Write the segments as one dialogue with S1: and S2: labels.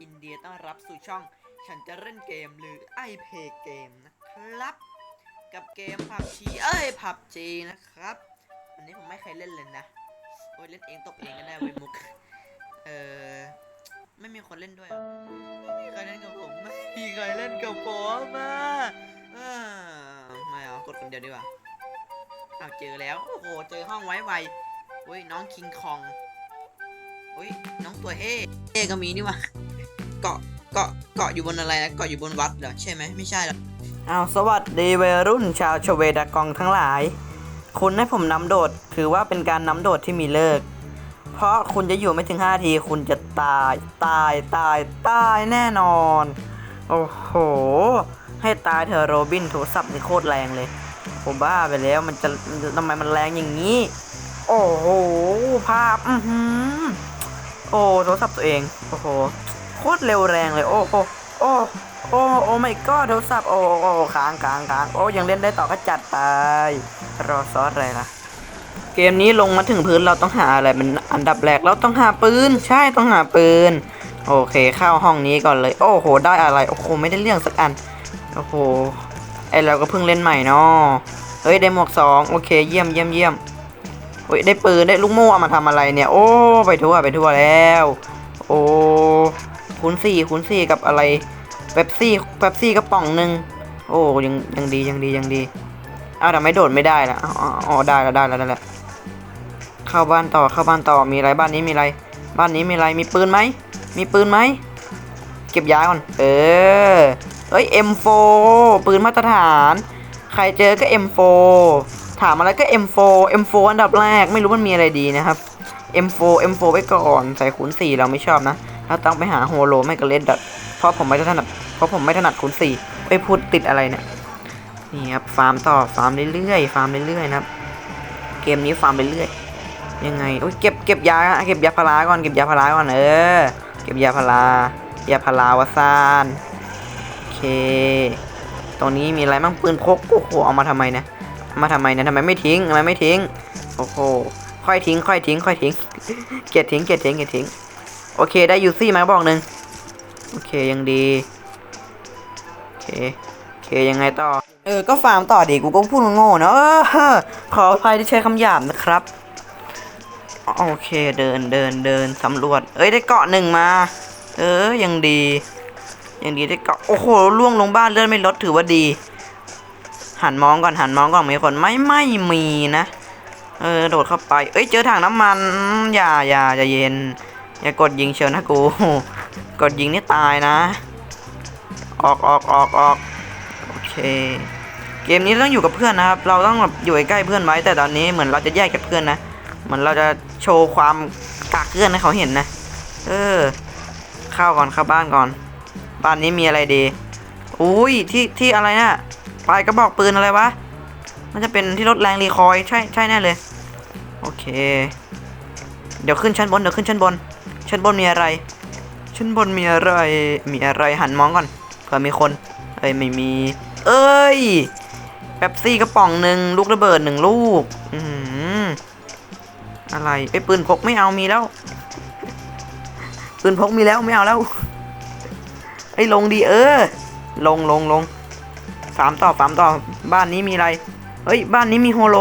S1: อินเดียต้อนรับสู่ช่อง ฉันจะเล่นเกมหรือไอเพย์เกมนะครับ กับเกมผับชีเอ้ยผับจีนะครับอันนี้ผมไม่เคยเล่นเลยนะโอ้ยเล่นเองตกเองก็ได้เว้ยมุกเออไม่มีคนเล่นด้วยไม่มีใครเล่นกับผมไม่มีใครเล่นกับผมอะเออไม่เอากดคนเดียวดีกว่าเอาเจอแล้วโอ้โหเจอห้องไว้ไวเฮ้ยน้องคิงคองเฮ้ยน้องตัวเฮ่เฮ่ก็มีนี่ว่า เกาะเกาะเกาะอยู่บนอะไรนะเกาะอยู่บนวัดเหรอใช่ไหมไม่ใช่หรอเอาสวัสดีวัยรุ่นชาวชเวดากองทั้งหลาย คุณให้ผมนำโดดถือว่าเป็นการนำโดดที่มีเลิก เพราะคุณจะอยู่ไม่ถึง5ทีคุณจะตายตายตายตายแน่นอน โอ้โห ให้ตายเธอะโรบินโทรศัพท์นี่โคตรแรงเลย ผมบ้าไปแล้วมันจะมันจะทำไมมันแรงอย่างนี้ โอ้โหภาพอือหือโอ้โทรศัพท์ตัวเอง โอ้โห โคตรเร็วแรงเลย โอ้โหโอ้โอ้โอ้ไม่ก็โทรศัพท์โอ้โอ้ค้างค้างค้างโอ้ยังเล่นได้ต่อก็จัดไปรอซอสอะไรล่ะเกมนี้ลงมาถึงพื้นเราต้องหาอะไรเป็นอันดับแรกเราต้องหาปืน ใช่ต้องหาปืน โอเคเข้าห้องนี้ก่อนเลย โอ้โห ได้อะไรโอ้โหไม่ได้เรื่องสักอันโอ้โหไอเราก็เพิ่งเล่นใหม่เนาะเฮ้ยได้หมวกสองโอเคเยี่ยมเยี่ยมเยี่ยมเฮ้ยได้ปืนได้ลูกโม่เอามาทำอะไรเนี่ย โอ้ไปทั่วไปทั่วแล้ว โอ้ คูณสี่คูณสี่กับอะไรเป๊ปซี่เป๊ปซี่กระป๋องหนึ่งโอ้ยังยังดียังดียังดีอ้าวแต่ไม่โดดไม่ได้ละอ๋อได้แล้วได้แล้วได้แล้วเข้าบ้านต่อเข้าบ้านต่อมีอะไรบ้านนี้มีอะไร บ้านนี้มีอะไรมีปืนไหมมีปืนไหมเก็บย้ายก่อนเออเอ้ย M4 ปืนมาตรฐาน ใครเจอก็ M4 ถามอะไรก็ M4 M4 อันดับแรกไม่รู้มันมีอะไรดีนะครับ M4 M4 ไว้ก่อนใส่คูณ4เราไม่ชอบนะ เราต้องไปหาโฮโลไม่ก็เลดดอทเพราะผมไม่ถนัดเพราะผมไม่ถนัดคูณ4ไปพูดติดอะไรเนี่ยนี่ครับฟาร์มต่อฟาร์มเรื่อยๆฟาร์มเรื่อยๆนะครับ เกมนี้ฟาร์มเรื่อยๆยังไงโอ้ยเก็บเก็บยาเก็บยาพาราก่อนเก็บยาพาราก่อนเออเก็บยาพารายาพาราวาซานโอเค ตรงนี้มีอะไรมั่งปืนพกโอ้โหเอามาทำไมนะมาทำไมนี่ยทำไมไม่ทิ้งทำไมไม่ทิ้งโอ้โหค่อยทิ้งค่อยทิ้งค่อยทิ้งเกลียดทิ้งเกลียดทิ้งเกลียดทิ้ง โอเคได้ยูซี่มาบอกหนึ่งโอเคยังดี โอเค โอเคยังไงต่อ เออ ก็ฟาร์มต่อดีกูก็พูดโง่ๆเนอะเออขออภัยที่ใช้คำหยาบนะครับ โอเคเดินเดินเดินสำรวจ เอ้ยได้เกาะหนึ่งมา เออยังดี ยังดีได้เกาะ โอ้โหล่วงลงบ้านเลื่อนไม่ลดถือว่าดี หันมองก่อนหันมองก่อนมีคนไม่ไม่มีนะ เออโดดเข้าไป เอ้ยเจอถังน้ำมัน อย่าอย่าอย่าเย็น อย่ากดยิงเชียวนะกู กดยิงนี่ตายนะ ออกออกออกออกโอเค เกมนี้ต้องอยู่กับเพื่อนนะครับ เราต้องแบบอยู่ใกล้เพื่อนไว้ แต่ตอนนี้เหมือนเราจะแยกจากเพื่อนนะ เหมือนเราจะโชว์ความกากเพื่อนให้เขาเห็นนะ เออ เข้าก่อนเข้าบ้านก่อน บ้านนี้มีอะไรดี อุ้ยที่ที่อะไรนะ่ะปลายกระบอกปืนอะไรวะ มันจะเป็นที่ลดแรงรีคอยใช่ใช่แน่เลย โอเค เดี๋ยวขึ้นชั้นบน เดี๋ยวขึ้นชั้นบน ชั้นบนมีอะไร ชั้นบนมีอะไร มีอะไรหันมองก่อนเผื่อมีคน เอ้ยไม่มี เอ้ยแป๊บซี่กระป๋องหนึ่งลูกระเบิดหนึ่งลูก อือหือะไรไอ้ปืนพกไม่เอามีแล้ว ปืนพกมีแล้วไม่เอาแล้วไอ้ลงดีเออ ลงลงลงฟามต่อฟามต่อบ้านนี้มีอะไร เฮ้ย บ้านนี้มีโฮโล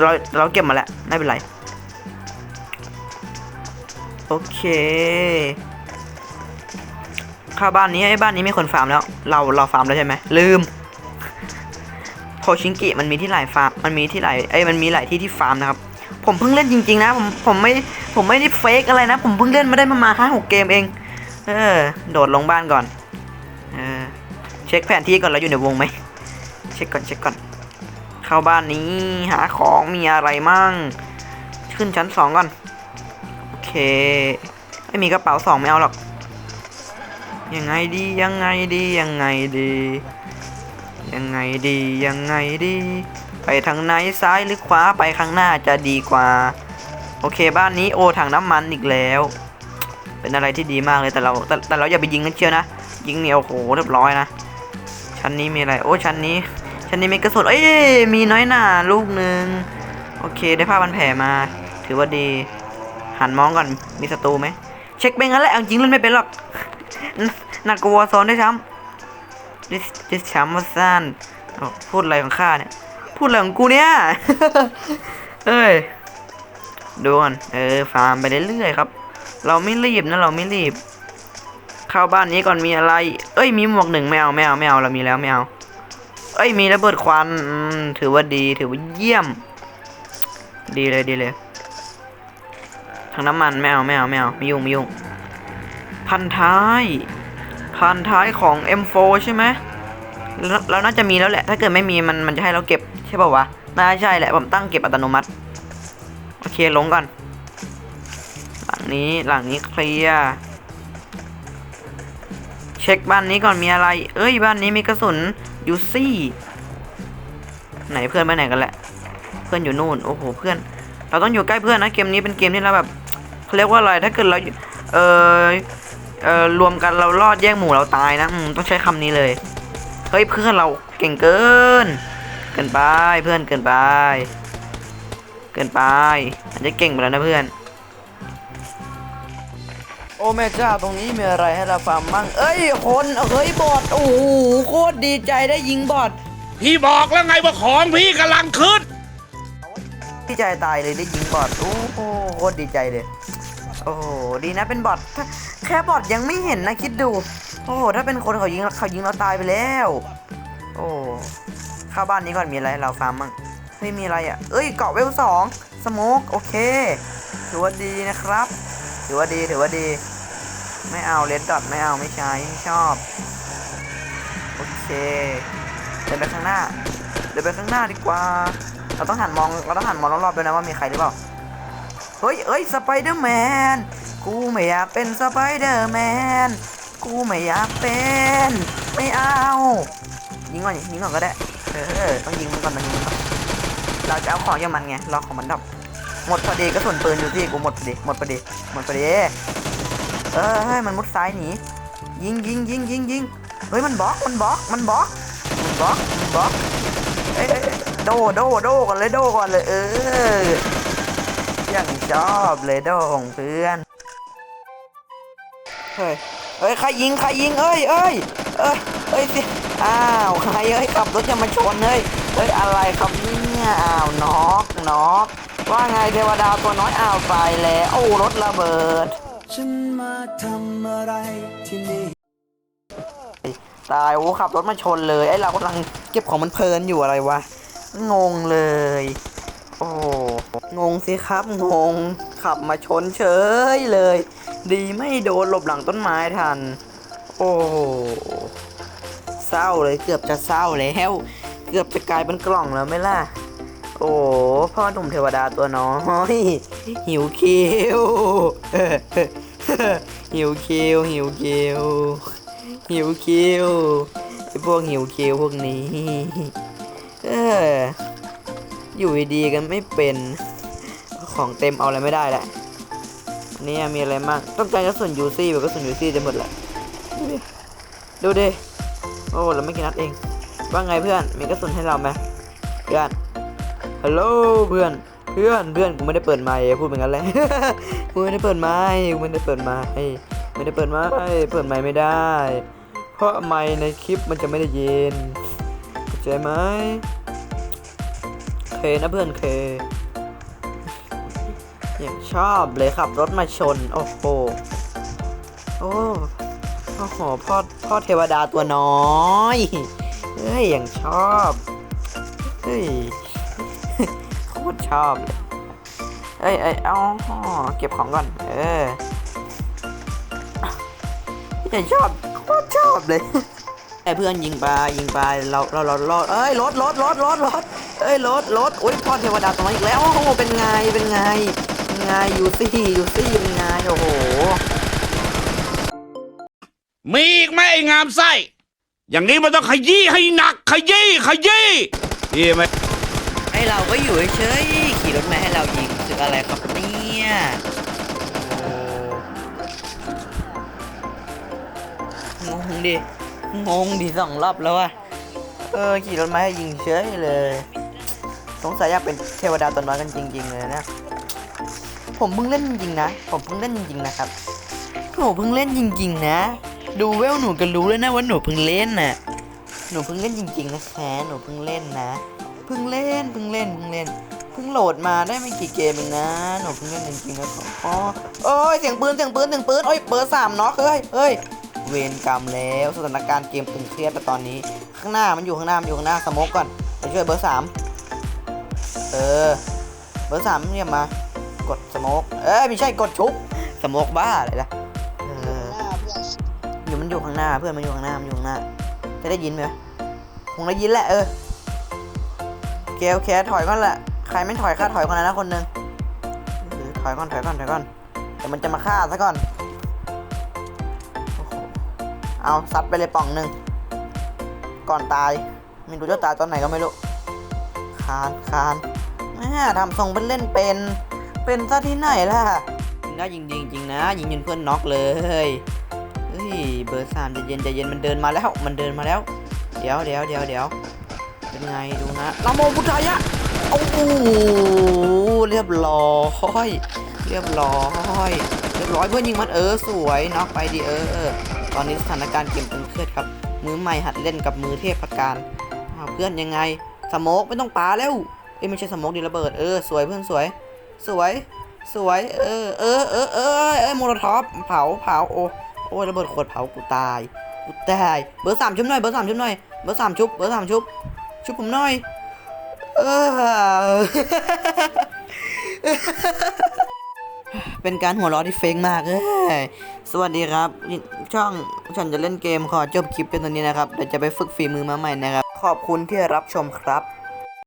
S1: เราเราเก็บมาแล้ว ไม่เป็นไร โอเคข้าบ้านนี้ไอ้บ้านนี้มีคนฟาร์มแล้ว เราเราฟาร์มแล้วใช่ไหมลืมโคชิงกิมันมีที่หลายฟาร์มมันมีที่หลายไอ้มันมีหลายที่ที่ฟาร์มนะครับผมเพิ่งเล่นจริงๆนะผมผมไม่ผมไม่ได้เฟกอะไรนะ ผมเพิ่งเล่นมาได้ประมาณห้าหกเกมเอง เออ โดดลงบ้านก่อน เออ เช็คแผนที่ก่อนแล้วอยู่ในวงไหมเช็คก่อนเช็คก่อน เข้าบ้านนี้หาของมีอะไรมั่ง ขึ้นชั้นสองก่อน เค ไม่มีกระเป๋าสองไม่เอาหรอก ยังไงดียังไงดียังไงดี ยังไงดียังไงดี ไปทางไหนซ้ายหรือขวาไปข้างหน้าจะดีกว่า โอเคบ้านนี้โอถังน้ำมันอีกแล้ว เป็นอะไรที่ดีมากเลยแต่เราแต่แต่เราอย่าไปยิงกันเชียวนะ ยิงเนี่ยโอ้โหเรียบร้อยนะ ชั้นนี้มีอะไรโอ้ชั้นนี้ ชั้นนี้มีกระสุนเอ้ยมีน้อยหนาลูกหนึ่งโอเคได้ผ้าพันแผลมา ถือว่าดี หันมองก่อนมีศัตรูไหมเช็คเป็นงั้นแหละจริงเล่นไม่เป็นหรอกนักกว่าซ้อนได้วยซ้ำดิสดิสชมป์มาสั้นพูดอะไรของข้าเนี่ย พูดอะไรของกูเนี่ยเอ้ยดูก่อนเออฟาร์มไปเรื่อยๆครับ เราไม่รีบนะเราไม่รีบ เข้าบ้านนี้ก่อนมีอะไร เอ้ยมีหมวกหนึ่งไม่เอาไม่เอาไม่เอาเรามีแล้วไม่เอาเอ้ยมีระเบิดควันถือว่าดีถือว่าเยี่ยม ดีเลยดีเลย ทางน้ำมันไม่เอาไม่เอาไม่เอาไม่ยุ่งไม่ยุ่ง พันท้าย พันท้ายของ M4 ใช่ไหมเราเราน่าจะมีแล้วแหละ ถ้าเกิดไม่มีมันมันจะให้เราเก็บใช่ป่าวะ น่าใช่แหละผมตั้งเก็บอัตโนมัติ โอเคลงก่อน หลังนี้หลังนี้เคลียร์เช็คบ้านนี้ก่อนมีอะไร เอ้ยบ้านนี้มีกระสุนยูซี่ ไหนเพื่อนไปไหนกันแหละ เพื่อนอยู่นู่น โอ้โหเพื่อน เราต้องอยู่ใกล้เพื่อนนะ เกมนี้เป็นเกมที่เราแบบ เขาเรียกว่าอะไรถ้าเกิดเราเออเออรวมกันเรารอดแย่งหมู่เราตายนะอืมต้องใช้คำนี้เลยเฮ้ยเพื่อนเราเก่งเกิน เกินไปเพื่อนเกินไป เกินไปอาจจะเก่งไปแล้วนะเพื่อนโอ้แม่เจ้าตรงนี้มีอะไรให้เราฟังมั่งเอ้ยคนเฮ้ยบอดโอ้โหโคตรดีใจได้ยิงบอด
S2: พี่บอกแล้วไงว่าของพี่กำลังขึ้น
S1: ดีใจตายเลยได้ยิงบอดโอ้โหโคตรดีใจเลย โอ้โหดีนะเป็นบอทแค่บอทยังไม่เห็นนะคิดดู โอ้โหถ้าเป็นคนเขายิงเขายิงเราตายไปแล้ว โอ้เข้าบ้านนี้ก่อนมีอะไรเราฟาร์มมั่งไม่มีอะไรอะ เอ้ยเกาะเวลสองสโมกโอเคถือว่าดีนะครับ ถือว่าดีถือว่าดี ไม่เอาเลดดอทไม่เอาไม่ใช้ไม่ชอบ โอเคเดินไปข้างหน้าเดินไปข้างหน้าดีกว่า เราต้องหันมองเราต้องหันมองรอบๆด้วยนะว่ามีใครหรือเปล่า เฮ้ยเอ้ยสไปเดอร์แมน กูไม่อยากเป็นสไปเดอร์แมน กูไม่อยากเป็น ไม่เอา ยิงก่อนยิงก่อนก็ได้ เออ ต้องยิงมันก่อนต้องยิงมันก่อน เราจะเอาของยางมันไงรอของมันดับ หมดพอดีกระสุนปืนอยู่ที่กูหมดพอดี หมดพอดี หมดพอดี เออเฮ้มันมุดซ้ายหนี ยิงยิงยิงยิงยิงเฮ้ยมันบล็อก มันบล็อก มันบล็อก มันบล็อก มันบล็อก เอ้ยเอ้ยเอ้ยโดโดโดก่อนเลยโดก่อนเลย เออ อย่างชอบเลยโดของเพื่อน เฮ้ยเฮ้ยใครยิงใครยิงเอ้ยเอ้ยเอ้ยเอ้ยสิอ้าวใครเอ้ยขับรถจะมาชนเฮ้ยเฮ้ยอะไรครับเนี่ยอ้าวน็อกน็อกว่าไงเทวดาตัวน้อยอ้าวไปแล้วโอ้รถระเบิด
S3: ฉันมาทำอะไรที่นี่
S1: ตายโอ้ขับรถมาชนเลยไอ้เรากำลังเก็บของมันเพลินอยู่อะไรวะงงเลย โอ้งงสิครับงง ขับมาชนเฉยเลย ดีไม่โดนหลบหลังต้นไม้ทัน โอ้เศร้าเลยเกือบจะเศร้าแล้ว เกือบจะกลายเป็นกล่องแล้วไหมล่ะ โอ้พ่อหนุ่มเทวดาตัวน้อยหิวคิวหิวคิวหิวคิวหิวคิวไอพวกหิวคิวพวกนี้ เออ อยู่ดีๆกันไม่เป็นของเต็มเอาอะไรไม่ได้แหละนี่มีอะไรมั่งต้องการกระสุนยูซี่แบบกระสุนยูซี่จะหมดแหละดูดิดูดิโอ้เราไม่กี่นัดเอง ว่าไงเพื่อนมีกระสุนให้เราไหมเพื่อนฮัลโหลเพื่อนเพื่อนเพื่อนกูไม่ได้เปิดไมค์พูดเป็นงั้นแหละกูไม่ได้เปิดไมค์กูไม่ได้เปิดไมค์ไม่ได้เปิดไมค์เปิดไมค์ไม่ได้ เพราะไมค์ในคลิปมันจะไม่ได้ยินเข้าใจไหม เคนะเพื่อนเคอย่างชอบเลยขับรถมาชน โอ้โหโอ้โอ้โหพ่อพ่อเทวดาตัวน้อยเฮ้ยอย่างชอบเฮ้ยโคตรชอบเลยเอ้ยเอ้ยเอาเก็บของก่อน เอออย่างชอบโคตรชอบเลย ไอ้เพื่อนยิงไปยิงไปเราเราเรารอดเอ้ยรถรถรถรถรถเอ้ยรถรถอุ้ยพ่อเทวดาตัวน้อยอีกแล้วโอ้โหเป็นไงเป็นไงเป็นไงอยู่ซี่อยู่ซี่เป็นไงโอ้โห
S2: มีอีกไหมไอ้งามไส้อย่างนี้มันต้องขยี้ให้หนักขยี้ขยี้พี่ไหม
S1: ไอเราก็อยู่เฉยขี่รถมาให้เรายิงสึกอะไรครับเนี่ยโอ้งงดิ งงดิสองรอบแล้วอะเออขี่รถมาให้ยิงเฉยเลย สงสัยอยากเป็นเทวดาตัวน้อยกันจริง ๆ เลยนะ ผมเพิ่งเล่นจริงๆนะ ผมเพิ่งเล่นจริงๆนะครับหนูเพิ่งเล่นจริง ๆ นะ ดูเวลหนูก็รู้แล้วนะว่าหนูเพิ่งเล่นน่ะ หนูเพิ่งเล่นจริง ๆ นะคะหนูเพิ่งเล่นนะ เพิ่งเล่น เพิ่งเล่น เพิ่งเล่น เพิ่งโหลดมาได้ไม่กี่เกมเองนะ หนูเพิ่งเล่นจริงๆนะอ๋อโอ้ยเสียงปืน เสียงปืน เสียงปืน โอ้ยเบอร์สามเนาะเฮ้ยเฮ้ย เวรกรรมแล้วสถานการณ์เกมตึงเครียดแล้วตอนนี้ ข้างหน้ามันอยู่ข้างหน้ามันอยู่ข้างหน้าสมกก่อนไปช่วยเบอร์สามเออ เบอร์สามเนี่ยมากดสมกเอ้ยไม่ใช่กดชุบสมกบ้าอะไรล่ะเอออยู่มันอยู่ข้างหน้าเพื่อนมันอยู่ข้างหน้ามันอยู่ข้างหน้า จะได้ยินไหมคงได้ยินแหละเออเคโอเคถอยก่อนแหละใครไม่ถอยข้าถอยก่อนนะคนหนึ่งถอยก่อนถอยก่อนถอยก่อนเดี๋ยวมันจะมาฆ่าซะก่อน เอาซัดไปเลยป่องหนึ่ง ก่อนตายไม่รู้จะตายตอนไหนก็ไม่รู้ คานคานแม่ทำทรงเป็นเล่นเป็น เป็นซะที่ไหนล่ะยิงได้ยิงดีจริงนะยิงจนเพื่อนน็อกเลยเฮ้ยเบอร์สามใจเย็นใจเย็นมันเดินมาแล้ว มันเดินมาแล้ว เดี๋ยวเดี๋ยวเดี๋ยวเดี๋ยวเป็นไงดูนะนะโมพุทธายะโอ้โหเรียบร้อย เรียบร้อย เรียบร้อยเพื่อนยิงมันเออสวยน็อกไปดีเออ ตอนนี้สถานการณ์เกมตึงเครียดครับ มือใหม่หัดเล่นกับมือเทพประการอ้าวเพื่อนยังไง สโมกไม่ต้องปาแล้ว เอ้ยไม่ใช่สโมกดีระเบิด เออสวยเพื่อนสวย สวย สวย เออ เออ เออ เออเออโมโลท็อปเผา เผา โอ้โอ้ระเบิดขวดเผา กูตาย กูตาย เบอร์สามชุบหน่อย เบอร์สามชุบหน่อย เบอร์สามชุบ เบอร์สามชุบ ชุบผมหน่อย เออ เป็นการหัวเราะที่เฟ้งมากเอ้ยสวัสดีครับ ช่องฉันจะเล่นเกมขอจบคลิปเป็นตอนนี้นะครับเดี๋ยวจะไปฝึกฝีมือมาใหม่นะครับ ขอบคุณที่รับชมครับ